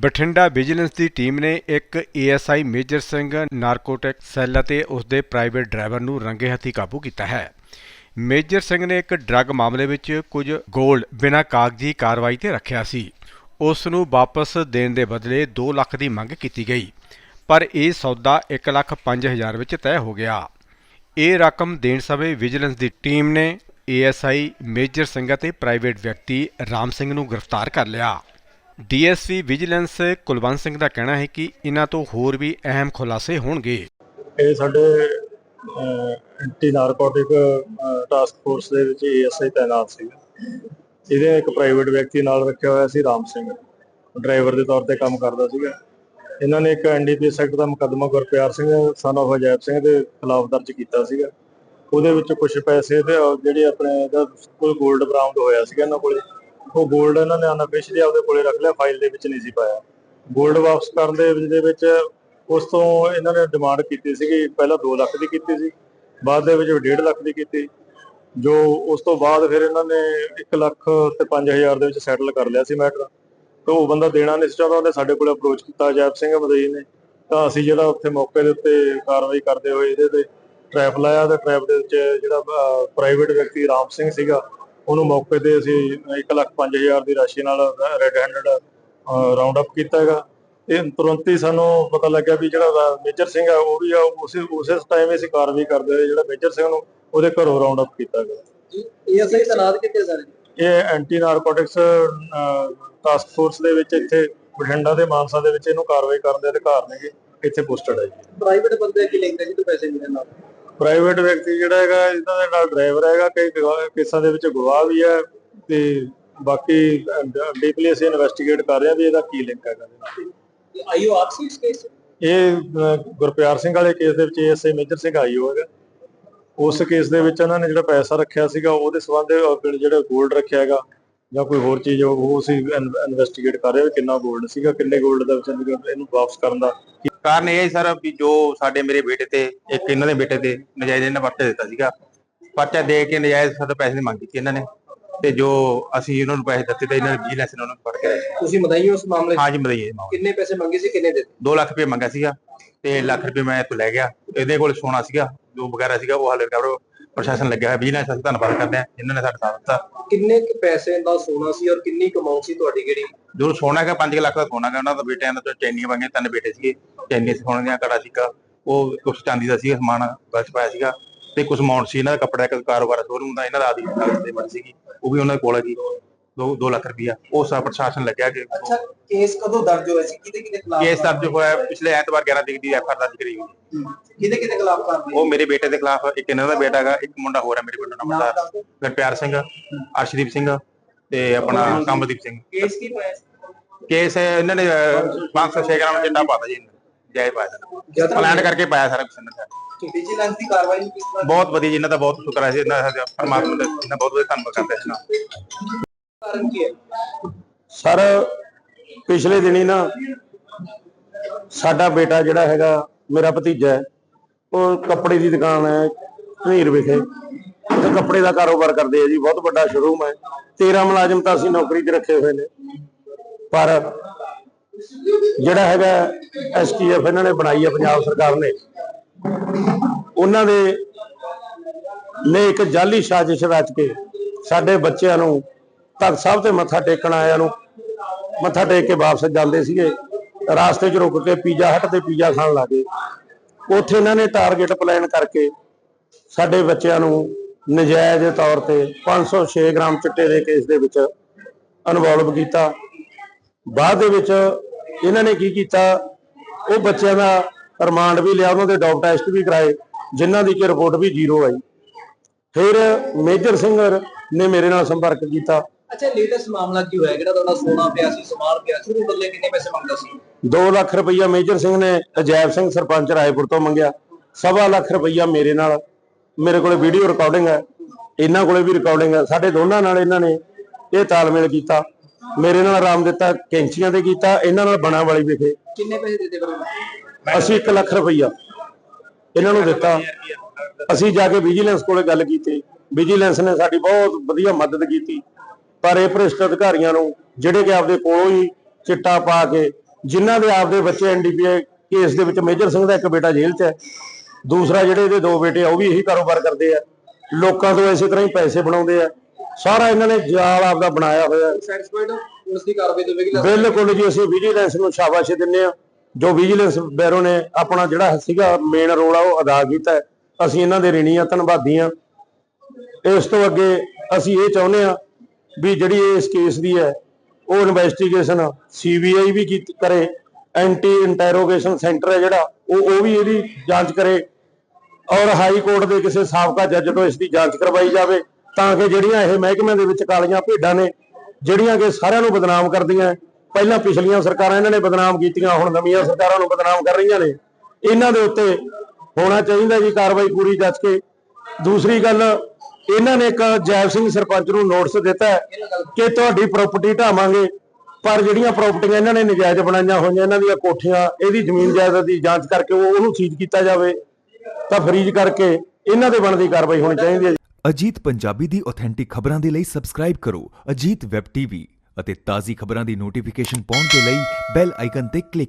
Bathinda vigilance ਦੀ team ਨੇ ਇੱਕ ASI Major Singh narcotic cell ਅਤੇ ਉਸ ਦੇ ਪ੍ਰਾਈਵੇਟ ਡਰਾਈਵਰ ਨੂੰ ਰੰਗੇ ਹੱਥੀ ਕਾਬੂ ਕੀਤਾ ਹੈ। ਮੇਜਰ ਸਿੰਘ ਨੇ ਇੱਕ ਡਰੱਗ ਮਾਮਲੇ ਵਿੱਚ ਕੁਝ ਗੋਲਡ ਬਿਨਾਂ ਕਾਗਜ਼ੀ ਕਾਰਵਾਈ ਤੇ ਰੱਖਿਆ ਸੀ। ਉਸ ਨੂੰ ਵਾਪਸ ਦੇਣ ਦੇ ਬਦਲੇ 2 ਲੱਖ ਦੀ ਮੰਗ ਕੀਤੀ ਗਈ, ਪਰ ਇਹ ਸੌਦਾ 1 ਲੱਖ 5000 ਵਿੱਚ ਤੈਅ ਹੋ ਗਿਆ। ਇਹ ਰਕਮ ਦੇਣ ਸਮੇਂ ਵਿਜੀਲੈਂਸ ਦੀ ਟੀਮ ਨੇ ਏਐਸਆਈ ਮੇਜਰ ਸਿੰਘ ਅਤੇ ਪ੍ਰਾਈਵੇਟ ਵਿਅਕਤੀ ਰਾਮ ਸਿੰਘ ਨੂੰ ਗ੍ਰਿਫਤਾਰ ਕਰ ਲਿਆ। ਡੀਐਸਪੀ ਵਿਜੀਲੈਂਸ ਕੁਲਵੰਤ ਸਿੰਘ ਦਾ ਕਹਿਣਾ ਹੈ ਕਿ ਇਹਨਾਂ ਤੋਂ ਹੋਰ ਵੀ ਅਹਿਮ ਖੁਲਾਸੇ ਹੋਣਗੇ। ਇਹ ਸਾਡੇ ਐਂਟੀ ਨਾਰਕੋਟਿਕ ਟਾਸਕ ਫੋਰਸ ਦੇ ਵਿੱਚ ਏਐਸਆਈ ਤਾਇਨਾਤ ਸੀ ਇਹਦੇ ਇੱਕ ਪ੍ਰਾਈਵੇਟ ਵਿਅਕਤੀ ਨਾਲ ਰੱਖਿਆ ਹੋਇਆ ਸੀ, ਰਾਮ ਸਿੰਘ। ਡਰਾਈਵਰ ਦੇ ਤੌਰ ਤੇ ਕੰਮ ਕਰਦਾ ਸੀਗਾ। ਇਹਨਾਂ ਨੇ ਇੱਕ ਐਨਡੀਪੀਐਸ ਸੈਕਟ ਦਾ ਮੁਕੱਦਮਾ ਗੁਰਪਿਆਰ ਸਿੰਘ ਸਨ of ਅਜੈਬ ਸਿੰਘ ਦੇ ਖਿਲਾਫ ਦਰਜ ਕੀਤਾ ਸੀਗਾ। ਉਹਦੇ ਵਿੱਚ ਕੁਝ ਪੈਸੇ ਤੇ ਜਿਹੜੇ ਆਪਣੇ, ਇਹਦਾ ਕੋਲ 골ਡ ਬਰਾਮਦ ਹੋਇਆ ਸੀਗਾ ਇਹਨਾਂ ਕੋਲੇ। ਉਹ 골ਡ ਇਹਨਾਂ ਨੇ ਅਨਅਫੀਸ਼ੀਅਲੀ ਆਪਦੇ ਕੋਲੇ ਰੱਖ ਲਿਆ ਫਾਈਲ ਦੇ ਵਿੱਚ ਨਹੀਂ ਸੀ ਪਾਇਆ। 골ਡ ਵਾਪਸ ਕਰਨ ਦੇ ਵਿੱਚ ਦੇ ਵਿੱਚ ਉਸ ਤੋਂ ਇਹਨਾਂ ਨੇ ਡਿਮਾਂਡ ਕੀਤੀ ਸੀਗੀ, ਪਹਿਲਾਂ 2 ਲੱਖ ਦੀ ਕੀਤੀ ਸੀ, ਬਾਅਦ ਦੇ ਵਿੱਚ 1.5 ਲੱਖ ਦੀ ਕੀਤੀ। ਜੋ ਉਸ ਤੋਂ ਬਾਅਦ ਫਿਰ ਇਹਨਾਂ ਨੇ 1 ਲੱਖ ਤੇ 5000 ਦੇ ਵਿੱਚ ਸੈਟਲ ਕਰ ਲਿਆ ਸੀ ਮੈਟਰ ਤੇ ਉਹ ਬੰਦਾ ਦੇਣਾ ਨਹੀਂ ਸੀ ਚਾਹੁੰਦਾ, ਉਹਨੇ ਸਾਡੇ ਕੋਲ ਅਪਰੋਚ ਕੀਤਾ ਜੈਪ ਸਿੰਘ ਮਦਈ ਨੇ। ਤਾਂ ਅਸੀਂ ਜਿਹੜਾ ਉੱਥੇ ਮੌਕੇ ਦੇ ਉੱਤੇ ਕਾਰਵਾਈ ਕਰਦੇ ਹੋਏ ਇਹਦੇ ਤੇ ਟ੍ਰੈਪ ਲਾਇਆ ਤੇ ਟ੍ਰੈਪ ਦੇ ਵਿੱਚ ਜਿਹੜਾ ਪ੍ਰਾਈਵੇਟ ਵਿਅਕਤੀ ਰਾਮ ਸਿੰਘ ਸੀਗਾ ਉਹਨੂੰ ਮੌਕੇ ਤੇ ਅਸੀਂ 1 ਲੱਖ 5000 ਦੀ ਰਾਸ਼ੀ ਨਾਲ ਰੈੱਡ ਹੈਂਡਡ ਰਾਉਂਡ ਅਪ ਕੀਤਾ ਹੈਗਾ। ਇਹ ਤੁਰੰਤ ਹੀ ਸਾਨੂੰ ਪਤਾ ਲੱਗਿਆ ਵੀ ਜਿਹੜਾ ਮੇਜਰ ਸਿੰਘ ਆ ਉਹ ਵੀ ਆ ਉਸੇ ਉਸੇ ਟਾਈਮ ਅਸੀਂ ਕਾਰਵਾਈ ਕਰਦੇ ਹੋਏ ਜਿਹੜਾ ਮੇਜਰ ਸਿੰਘ ਨੂੰ ਉਹਦੇ ਘਰੋਂ ਰਾਉਂਡ ਅਪ ਕੀਤਾ ਗਿਆ। ਇਹ ਸਹੀ ਤਨਾਤ ਕਿੱਥੇ ਸਰ? ਇਹ ਐਂਟੀ ਨਾਰਕੋਟਿਕਸ ਟਾਸਕ ਫੋਰਸ ਦੇ ਵਿੱਚ ਇੱਥੇ ਬਠਿੰਡਾ ਤੇ ਮਾਨਸਾ ਦੇ ਵਿੱਚ ਇਹਨੂੰ ਕਾਰਵਾਈ ਕਰਨ ਦੇ ਅਧਿਕਾਰ ਨੇਗੇ। ਇੱਥੇ ਪੋਸਟਡ ਹੈ ਜੀ। ਪ੍ਰਾਈਵੇਟ ਬੰਦੇ ਕੀ ਹੈ ਜੀ ਤੋਂ ਪੈਸੇ ਮਿਲਣ ਨਾਲ? ਪ੍ਰਾਈਵੇਟ ਵਿਅਕਤੀ ਜਿਹੜਾ ਹੈਗਾ ਇਹਨਾਂ ਦੇ ਨਾਲ ਡਰਾਈਵਰ ਹੈਗਾ ਕਈ ਕੇਸਾਂ ਦੇ ਵਿੱਚ ਗਵਾਹ ਵੀ ਹੈ ਤੇ ਬਾਕੀ ਡੀਪਲੀ ਅਸੀਂ ਇਨਵੈਸਟੀਗੇਟ ਕਰ ਰਹੇ ਹਾਂ ਵੀ ਇਹਦਾ ਕੀ ਲਿੰਕ ਹੈਗਾ ਇਹਦੇ ਆਈਓ ਆਪਸੀ ਕੇਸ ਇਹ ਗੁਰਪਿਆਰ ਸਿੰਘ ਵਾਲੇ ਕੇਸ ਦੇ ਵਿੱਚ ਐਸਏ ਮੇਜਰ ਸਿੰਘ ਆਈਓ ਹੈਗਾ। ਉਸ ਕੇਸ ਦੇ ਵਿੱਚ ਉਹਨਾਂ ਨੇ ਜਿਹੜਾ ਪੈਸਾ ਰੱਖਿਆ ਸੀਗਾ ਉਹਦੇ ਸੰਬੰਧ ਅਹ, ਜਿਹੜਾ 골ਡ ਰੱਖਿਆ ਹੈਗਾ ਜਾਂ ਕੋਈ ਹੋਰ ਚੀਜ਼ ਉਹ ਉਹ ਅਸੀਂ ਇਨਵੈਸਟੀਗੇਟ ਕਰ ਰਹੇ ਹਾਂ ਕਿੰਨਾ ਗੋਲਡ ਸੀਗਾ ਕਿੰਨੇ ਗੋਲਡ ਦਾ ਵਿਚਾਰ ਇਹਨੂੰ ਵਾਪਸ ਕਰਨ ਦਾ ਕਾਰਨ ਇਹ ਹੈ ਸਰ ਵੀ ਜੋ ਸਾਡੇ ਮੇਰੇ ਬੇਟੇ ਤੇ ਇੱਕ ਇਹਨਾਂ ਦੇ ਬੇਟੇ ਤੇ ਨਜਾਇਜ਼ ਇਹਨਾਂ ਪਰਚਾ ਦਿੱਤਾ ਸੀਗਾ। ਪਰਚਾ ਦੇ ਕੇ ਨਜਾਇਜ਼ ਸਾਡੇ ਪੈਸੇ ਮੰਗ ਕੀਤੀ ਇਹਨਾਂ ਨੇ ਤੇ ਜੋ ਅਸੀਂ ਉਹਨਾਂ ਨੂੰ ਪੈਸੇ ਦਿੱਤੇ ਤੇ ਇਹਨਾਂ ਨੇ ਵਿਜੀਲੈਂਸ ਨੇ ਉਹਨਾਂ ਨੂੰ ਫੜ ਕੇ ਤੁਸੀਂ ਮਦਾਈ ਉਸ ਮਾਮਲੇ 'ਚ? ਹਾਂ ਜੀ ਮਦਈਏ ਮਾਮਲਾ ਕਿੰਨੇ ਪੈਸੇ ਮੰਗੇ ਸੀ ਕਿੰਨੇ ਦਿੱਤੇ? 2 ਲੱਖ ਰੁਪਏ ਮੰਗਿਆ ਸੀਗਾ ਤੇ ਲੱਖ ਰੁਪਏ ਮੈਂ ਇੱਥੋਂ ਲੈ ਗਿਆ। ਇਹਦੇ ਕੋਲ ਸੋਨਾ ਸੀਗਾ ਜੋ ਵਗੈਰਾ ਸੀਗਾ ਉਹ ਹਾਲੇ ਰਿਕਵਰ ਪ੍ਰਸ਼ਾਸਨ ਲੱਗਿਆ ਹੋਇਆ ਵਿਜੀਲੈਂਸ ਅਸੀਂ ਧੰਨਵਾਦ ਕਰਦੇ ਹਾਂ ਇਹਨਾਂ ਨੇ ਸਾਡਾ ਸਾਥ ਦਿੱਤਾ। ਕਿੰਨੇ ਕੁ ਪੈਸੇ ਦਾ ਸੋਨਾ ਸੀ ਔਰ ਕਿੰਨੀ ਕਮਾਉ ਸੀ ਤੁਹਾਡੀ ਜਿਹੜੀ? ਜੋ ਸੋਨਾ ਹੈਗਾ 5 ਲੱਖ ਦਾ ਸੋਨਾ ਹੈਗਾ ਉਹਨਾਂ ਦਾ ਬੇਟਿਆਂ ਦਾ ਚੈਨੀਆਂ ਵਾਂਗੇ ਤਿੰਨ ਬੇਟੇ ਸੀਗੇ ਚੈਨੀ ਸੋਨੇ ਦੀਆਂ ਕੜਾ ਸੀਗਾ ਉਹ ਕੁਛ ਚਾਂਦੀ ਦਾ ਸੀਗਾ ਸਮਾਨ ਬਚ ਪਾਇਆ ਸੀਗਾ। ਤੇ ਕੁਝ ਅਮਾਉਂਟ ਸੀ ਇਹਨਾਂ ਦਾ ਕੱਪੜਾ ਕਾਰੋਬਾਰ ਸ਼ੋਰੂਮ ਦਾ ਇਹਨਾਂ ਦਾ ਆਦੀ ਦੇ ਬਣ ਸੀਗੀ ਉਹ ਵੀ ਉਹਨਾਂ ਕੋਲ ਹੈ ਜੀ। 2 2 ਲੱਖ ਰੁਪਇਆ ਉਹ ਸਾ ਪ੍ਰਸ਼ਾਸਨ ਲੱਗਿਆ ਕਿ ਅੱਛਾ ਕੇਸ ਕਦੋਂ ਦਰਜ ਹੋਇਆ ਸੀ? ਕਿਹਦੇ ਕਿਹਦੇ ਖਿਲਾਫ ਕੇਸ ਦਰਜ ਹੋਇਆ ਪਿਛਲੇ ਐਤਵਾਰ 11 ਤਰੀਕ ਦੀ ਐਫਆਰ ਦਰਜ ਕਰੀ ਹੋਈ। ਕਿਹਦੇ ਕਿਹਦੇ ਖਿਲਾਫ ਕਰਦੇ ਉਹ ਮੇਰੇ ਬੇਟੇ ਦੇ ਖਿਲਾਫ ਇੱਕ ਇਹਨਾਂ ਦਾ ਬੇਟਾ ਹੈਗਾ ਇੱਕ ਮੁੰਡਾ ਹੋਰ ਹੈ ਮੇਰੇ ਪਿੰਡ ਦਾ ਮੁੰਡਾ ਗੁਰਪਿਆਰ ਸਿੰਘ ਅਰਸ਼ਦੀਪ ਸਿੰਘ ਤੇ ਆਪਣਾ ਕੰਬਦੀਪ ਸਿੰਘ। ਕੇਸ ਕੀ ਪਾਇਆ ਕੇਸ ਇਹਨਾਂ ਨੇ 506 ਗ੍ਰਾਮ ਚਿੱਟਾ ਪਾਤਾ ਜੀ ਜਾਇ ਪਾਇਆ ਪਲਾਨ ਕਰਕੇ ਪਾਇਆ ਸਾਰਾ ਕੁਝ ਇਹਨਾਂ ਨੇ। ਵਿਜੀਲੈਂਸ ਦੀ ਕਾਰਵਾਈ ਬਹੁਤ ਵਧੀਆ ਜੀ ਇਹਨਾਂ ਦਾ ਬਹੁਤ ਸ਼ੁਕਰ ਹੈ ਜੀ ਇਹਨਾਂ ਦਾ ਪਰਮਾਤਮਾ ਦਾ ਇਹਨਾਂ ਬਹੁਤ ਬਹੁਤ ਧੰਨਵਾਦ ਕਰਦੇ ਹਾਂ ਕਾਰਨ ਕੀ ਹੈ? ਸਰ, ਪਿਛਲੇ ਦਿਨੀ ਨਾ ਸਾਡਾ ਬੇਟਾ ਜਿਹੜਾ ਹੈਗਾ, ਮੇਰਾ ਭਤੀਜਾ ਹੈ, ਉਹ ਕੱਪੜੇ ਦੀ ਦੁਕਾਨ ਹੈ, ਧਨੀਰ ਵਿਖੇ। ਤੇ ਕੱਪੜੇ ਦਾ ਕਾਰੋਬਾਰ ਕਰਦੇ ਆ ਜੀ, ਬਹੁਤ ਵੱਡਾ ਸ਼ੋਰੂਮ ਹੈ। 13 ਮੁਲਾਜ਼ਮ ਤਾਂ ਅਸੀਂ ਨੌਕਰੀ ਤੇ ਰੱਖੇ ਹੋਏ ਨੇ। ਪਰ ਜਿਹੜਾ ਹੈਗਾ ਐਸਟੀਐਫ ਇਹਨਾਂ ਨੇ ਬਣਾਈ ਹੈ ਪੰਜਾਬ ਸਰਕਾਰ ਨੇ। ਉਹਨਾਂ ਦੇ ਨੇ ਇੱਕ ਜਾਲੀ ਸਾਜ਼ਿਸ਼ ਰਚ ਕੇ ਸਾਡੇ ਬੱਚਿਆਂ ਨੂੰ ਤਖਤ ਸਾਹਿਬ ਤੇ ਮੱਥਾ ਟੇਕਣ ਆਇਆਂ ਨੂੰ, ਮੱਥਾ ਟੇਕ ਕੇ ਵਾਪਸ ਜਾਂਦੇ ਸੀਗੇ। ਰਾਸਤੇ 'ਚ ਰੁਕ ਕੇ ਪੀਜ਼ਾ ਹੱਟ ਤੇ ਪੀਜ਼ਾ ਖਾਣ ਲੱਗੇ ਉੱਥੇ ਇਹਨਾਂ ਨੇ ਟਾਰਗੇਟ ਪਲਾਨ ਕਰਕੇ ਸਾਡੇ ਬੱਚਿਆਂ ਨੂੰ ਨਜਾਇਜ਼ ਤੌਰ ਤੇ 506 ਗ੍ਰਾਮ ਚਿੱਟੇ ਦੇ ਕੇਸ ਦੇ ਵਿੱਚ ਇਨਵੋਲਵ ਕੀਤਾ। ਬਾਅਦ ਦੇ ਵਿੱਚ ਇਹਨਾਂ ਨੇ ਕੀ ਕੀਤਾ? ਉਹ ਬੱਚਿਆਂ ਦਾ ਰਿਮਾਂਡ ਵੀ ਲਿਆ, ਉਹਨਾਂ ਦੇ ਡੌਪ ਟੈਸਟ ਵੀ ਕਰਾਏ, ਜਿਨ੍ਹਾਂ ਦੀ ਕਿ ਰਿਪੋਰਟ ਵੀ ਜ਼ੀਰੋ ਆਈ। ਫਿਰ ਮੇਜਰ ਸਿੰਘ ਨੇ ਮੇਰੇ ਨਾਲ ਸੰਪਰਕ ਕੀਤਾ। ਅੱਛਾ ਲੇਟੈਸਟ ਮਾਮਲਾ ਕੀ ਹੋਇਆ? ਜਿਹੜਾ ਤੁਹਾਡਾ ਸੋਨਾ ਪਿਆ ਸੀ ਸਮਾਨ ਪਿਆ ਸੀ ਉਹਦੇ ਬਦਲੇ ਕਿੰਨੇ ਪੈਸੇ ਮੰਗਦਾ ਸੀ? 2 ਲੱਖ ਰੁਪਈਆ ਮੇਜਰ ਸਿੰਘ ਨੇ ਅਜੈਬ ਸਿੰਘ ਸਰਪੰਚ ਰਾਏਪੁਰ ਤੋਂ ਮੰਗਿਆ। ਸਵਾ ਲੱਖ ਰੁਪਈਆ ਮੇਰੇ ਨਾਲ। ਮੇਰੇ ਕੋਲੇ ਵੀਡੀਓ ਰਿਕਾਰਡਿੰਗ ਹੈ। ਇਹਨਾਂ ਕੋਲੇ ਵੀ ਰਿਕਾਰਡਿੰਗ ਹੈ। ਸਾਡੇ ਦੋਨਾਂ ਨਾਲ ਇਹਨਾਂ ਨੇ ਇਹ ਤਾਲਮੇਲ ਕੀਤਾ। ਮੇਰੇ ਨਾਲ ਆਰਾਮ ਦਿੱਤਾ ਕੈਂਚੀਆਂ ਤੇ ਕੀਤਾ ਇਹਨਾਂ ਨਾਲ ਬਣਾ ਵਾਲੀ ਵਿਖੇ। ਕਿੰਨੇ ਪੈਸੇ ਦਿੱਤੇ ਫਿਰ ਅਸੀਂ 1 ਲੱਖ ਰੁਪਈਆ ਇਹਨਾਂ ਨੂੰ ਦਿੱਤਾ। ਅਸੀਂ ਜਾ ਕੇ ਵਿਜੀਲੈਂਸ ਕੋਲੇ ਗੱਲ ਕੀਤੀ। ਵਿਜੀਲੈਂਸ ਨੇ ਸਾਡੀ ਬਹੁਤ ਵਧੀਆ ਮਦਦ ਕੀਤੀ। ਪਰ ਇਹ ਭ੍ਰਿਸ਼ਟ ਅਧਿਕਾਰੀਆਂ ਨੂੰ ਜਿਹੜੇ ਕਿ ਆਪਦੇ ਕੋਲੋਂ ਹੀ ਚਿੱਟਾ ਪਾ ਕੇ ਜਿਨ੍ਹਾਂ ਦੇ ਆਪਦੇ ਬੱਚੇ ਐਨਡੀਪੀਏ ਕੇਸ ਦੇ ਵਿੱਚ ਮੇਜਰ ਸਿੰਘ ਦਾ ਇੱਕ ਬੇਟਾ ਜੇਲ੍ਹ 'ਚ ਹੈ ਦੂਸਰਾ ਜਿਹੜੇ ਇਹਦੇ ਦੋ ਬੇਟੇ ਆ ਉਹ ਵੀ ਇਹੀ ਕਾਰੋਬਾਰ ਕਰਦੇ ਆ। ਲੋਕਾਂ ਤੋਂ ਇਸੇ ਤਰ੍ਹਾਂ ਹੀ ਪੈਸੇ ਬਣਾਉਂਦੇ ਆ। ਸਾਰਾ ਇਹਨਾਂ ਨੇ ਜਾਲ ਆਪਦਾ ਬਣਾਇਆ ਹੋਇਆ ਬਿਲਕੁਲ ਜੀ ਅਸੀਂ ਵਿਜੀਲੈਂਸ ਨੂੰ ਸ਼ਾਬਾਸ਼ ਦਿੰਦੇ ਆ ਜੋ ਵਿਜੀਲੈਂਸ ਬੈਰੋ ਨੇ ਆਪਣਾ ਜਿਹੜਾ ਸੀਗਾ ਮੇਨ ਰੋਲ ਆ ਉਹ ਅਦਾ ਕੀਤਾ ਹੈ। ਅਸੀਂ ਇਹਨਾਂ ਦੇ ਰਿਣੀ ਆ ਧੰਨਵਾਦੀ ਆ ਇਸ ਤੋਂ ਅੱਗੇ ਅਸੀਂ ਇਹ ਚਾਹੁੰਦੇ ਆ ਵੀ ਜਿਹੜੀ ਇਸ ਕੇਸ ਦੀ ਹੈ, ਉਹ ਇਨਵੈਸਟੀਗੇਸ਼ਨ ਸੀਬੀਆਈ ਵੀ ਕੀਤੀ ਕਰੇ ਐਂਟੀ ਇੰਟਰੋਗੇਸ਼ਨ ਸੈਂਟਰ ਹੈ ਜਿਹੜਾ, ਉਹ ਉਹ ਵੀ ਇਹਦੀ ਜਾਂਚ ਕਰੇ ਔਰ ਹਾਈ ਕੋਰਟ ਦੇ ਕਿਸੇ ਸਾਬਕਾ ਜੱਜ ਤੋਂ ਇਸ ਦੀ ਜਾਂਚ ਕਰਵਾਈ ਜਾਵੇ ਤਾਂ ਕਿ ਜਿਹੜੀਆਂ ਇਹ ਮਹਿਕਮਿਆਂ ਦੇ ਵਿੱਚ ਕਾਲੀਆਂ ਭੇਡਾਂ ਨੇ, ਜਿਹੜੀਆਂ ਕਿ ਸਾਰਿਆਂ ਨੂੰ ਬਦਨਾਮ ਕਰਦੀਆਂ, ਪਹਿਲਾਂ ਪਿਛਲੀਆਂ ਸਰਕਾਰਾਂ ਇਹਨਾਂ ਨੇ ਬਦਨਾਮ ਕੀਤੀਆਂ, ਹੁਣ ਨਵੀਆਂ ਸਰਕਾਰਾਂ ਨੂੰ ਬਦਨਾਮ ਕਰ ਰਹੀਆਂ ਨੇ, ਇਹਨਾਂ ਦੇ ਉੱਤੇ ਹੋਣਾ ਚਾਹੀਦਾ ਜੀ ਕਾਰਵਾਈ ਪੂਰੀ ਜੱਜ ਕੇ। ਦੂਸਰੀ ਗੱਲ ਇਹਨਾਂ ਨੇ ਇੱਕ ਜੈਬ ਸਿੰਘ ਸਰਪੰਚ ਨੂੰ ਨੋਟਿਸ ਦਿੱਤਾ ਕਿ ਤੁਹਾਡੀ ਪ੍ਰਾਪਰਟੀ ਢਾਵਾਂਗੇ, ਪਰ ਜਿਹੜੀਆਂ ਪ੍ਰਾਪਰਟੀਆਂ ਇਹਨਾਂ ਨੇ ਨਜਾਇਜ਼ ਬਣਾਈਆਂ ਹੋਈਆਂ, ਇਹਨਾਂ ਦੀਆਂ ਕੋਠੀਆਂ, ਇਹਦੀ ਜ਼ਮੀਨ ਜਾਇਦਾਦ ਦੀ ਜਾਂਚ ਕਰਕੇ ਉਹ ਉਹਨੂੰ ਸੀਜ਼ ਕੀਤਾ ਜਾਵੇ, ਤਾਂ ਫਰੀਜ਼ ਕਰਕੇ ਇਹਨਾਂ ਦੇ ਬਣਦੀ ਕਾਰਵਾਈ ਹੋਣੀ ਚਾਹੀਦੀ ਹੈ ਅਜੀਤ ਪੰਜਾਬੀ ਦੀ ਆਥੈਂਟਿਕ ਖਬਰਾਂ ਦੇ ਲਈ ਸਬਸਕ੍ਰਾਈਬ ਕਰੋ ਅਜੀਤ ਵੈਬ ਟੀਵੀ ਅਤੇ ਤਾਜ਼ੀ ਖਬਰਾਂ ਦੀ ਨੋਟੀਫਿਕੇਸ਼ਨ ਪਾਉਣ ਦੇ ਲਈ ਬੈਲ ਆਈਕਨ ਤੇ ਕਲਿੱਕ